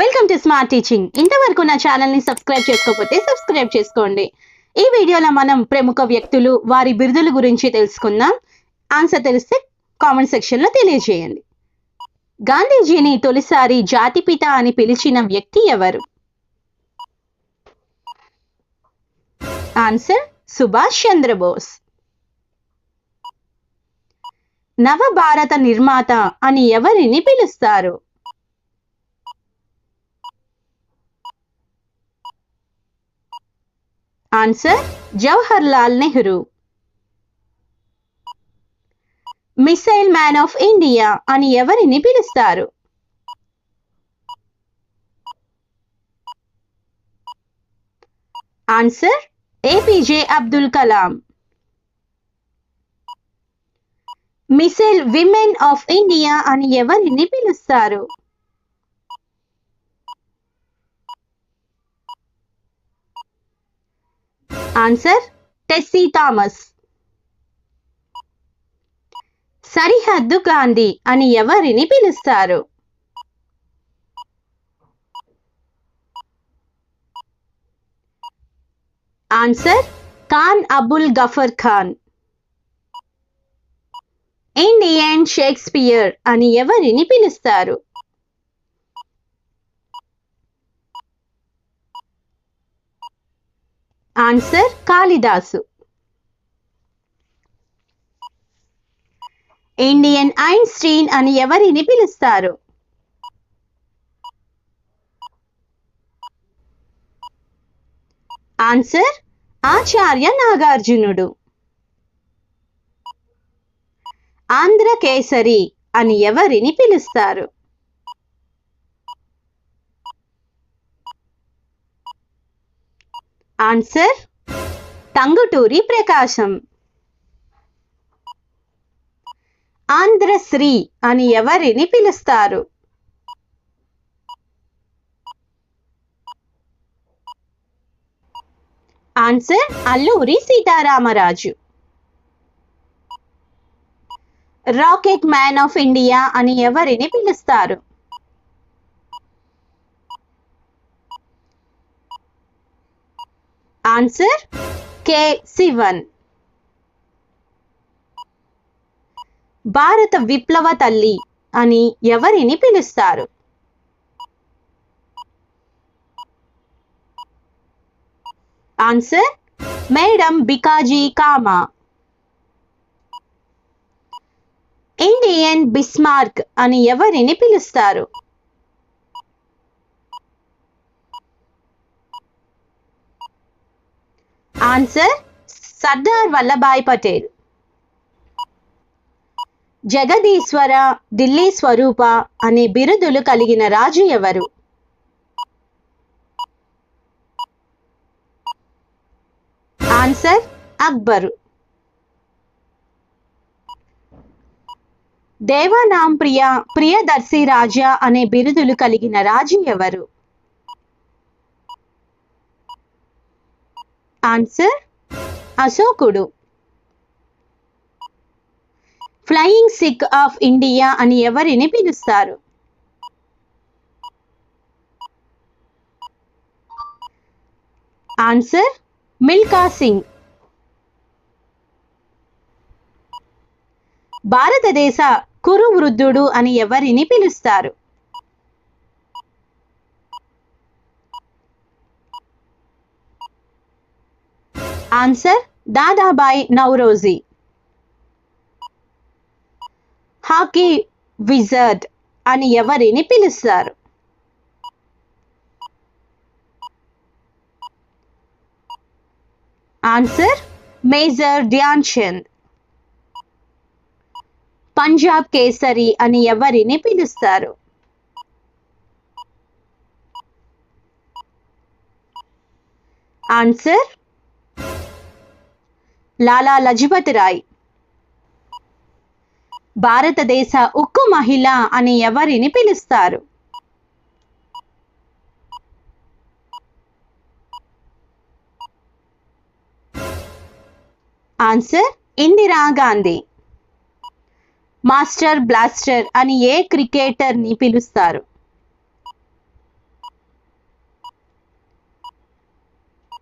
Welcome to smart teaching ఇంతవరకు నా ఛానల్ని సబ్స్క్రైబ్ చేసుకోకపోతే సబ్స్క్రైబ్ చేసుకోండి. ఈ వీడియోలో మనం ప్రముఖ వ్యక్తులు వారి బిరుదుల గురించి తెలుసుకుందాం. ఆన్సర్ తెలిస్తే కామెంట్ సెక్షన్లో తెలియజేయండి. గాంధీజీని తొలిసారి జాతిపిత అని పిలిచిన వ్యక్తి ఎవరు? ఆన్సర్ సుభాష్ చంద్రబోస్. నవభారత నిర్మాత అని ఎవరిని పిలుస్తారు? Answer Jawahar Lal Nehru missile man of India అని ఎవరిని పిలుస్తారు? Answer APJ Abdul Kalam missile women of India అని ఎవరిని పిలుస్తారు? ఆన్సర్ టెస్సీ థామస్. సరిహద్దు గాంధీ అని ఎవరిని పిలుస్తారు? Answer Khan Abul Ghaffar Khan. Indian Shakespeare అని ఎవరిని పిలుస్తారు? ఆన్సర్ కాళిదాసు ఇండియన్ ఐన్స్టీన్ అని ఎవరిని పిలుస్తారు? ఆన్సర్ ఆచార్య నాగార్జునుడు ఆంధ్ర కేసరి అని ఎవరిని పిలుస్తారు? ఆన్సర్ టంగుటూరి ప్రకాశం ఆంధ్రశ్రీ అని ఎవరిని పిలుస్తారు? Answer Alluri Sitaramaraju rocket man of India అని ఎవరిని పిలుస్తారు? ఆన్సర్ కె శివన్ భారత విప్లవ తల్లి అని ఎవరిని పిలుస్తారు? Answer madam Bhikaji Cama Indian Bismarck అని ఎవరిని పిలుస్తారు? ఆన్సర్ సర్దార్ వల్లభాయ్ పటేల్ జగదీశ్వర ఢిల్లీ స్వరూప అనే బిరుదులు కలిగిన రాజు ఎవరు? ఆన్సర్ అక్బరు దేవానాం ప్రియ ప్రియదర్శి రాజా అనే బిరుదులు కలిగిన రాజు ఎవరు? ఆన్సర్ అశోకుడు. ఫ్లయింగ్ సిక్ ఆఫ్ ఇండియా అని ఎవరిని పిలుస్తారు? ఆన్సర్ మిల్కా సింగ్. భారతదేశ కురు వృద్ధుడు అని ఎవరిని పిలుస్తారు? Answer Dadabhai Naoroji hockey wizard అని ఎవరిని పిలుస్తారు? ఆన్సర్ మేజర్ ధ్యాన్ చంద్ పంజాబ్ కేసరి అని ఎవరిని పిలుస్తారు? ఆన్సర్ లాలా లజపతి రాయ్. భారతదేశ ఉక్కు మహిళ అని ఎవరిని పిలుస్తారు? Answer Indira Gandhi. Master blaster అని ఏ క్రికెటర్ని పిలుస్తారు?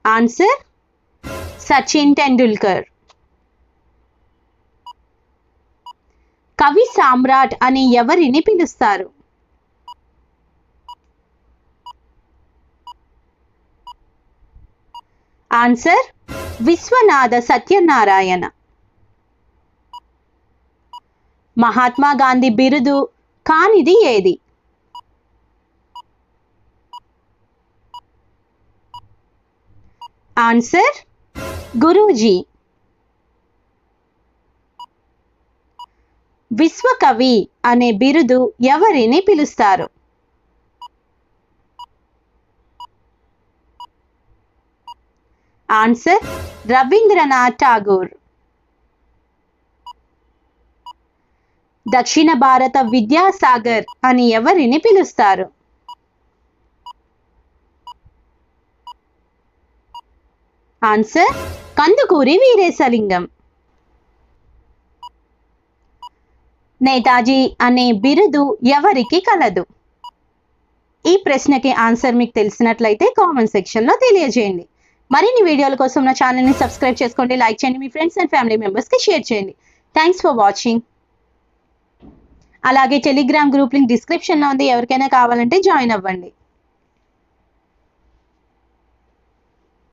ఆన్సర్ సచిన్ టెండూల్కర్. కవి సామ్రాట్ అని ఎవరిని పిలుస్తారు? ఆన్సర్ విశ్వనాథ సత్యనారాయణ. మహాత్మా గాంధీ బిరుదు కానిది ఏది? ఆన్సర్ గురూజీ. విశ్వకవి అనే బిరుదు ఎవరిని పిలుస్తారు? ఆన్సర్ రవీంద్రనాథ్ ఠాగూర్. దక్షిణ భారత విద్యాసాగర్ అని ఎవరిని పిలుస్తారు? ఆన్సర్ కందుకూరి వీరేశలింగం. నేతాజీ అనే బిరుదు ఎవరికి కలదు? ఈ ప్రశ్నకి ఆన్సర్ మీకు తెలిసినట్లయితే కామెంట్ సెక్షన్లో తెలియజేయండి. మరిన్ని వీడియోల కోసం నా ఛానల్ని సబ్స్క్రైబ్ చేసుకోండి లైక్ చేయండి మీ ఫ్రెండ్స్ అండ్ ఫ్యామిలీ మెంబర్స్కి షేర్ చేయండి. థ్యాంక్స్ ఫర్ వాచింగ్ అలాగే టెలిగ్రామ్ గ్రూప్ లింక్ డిస్క్రిప్షన్లో ఉంది ఎవరికైనా కావాలంటే జాయిన్ అవ్వండి.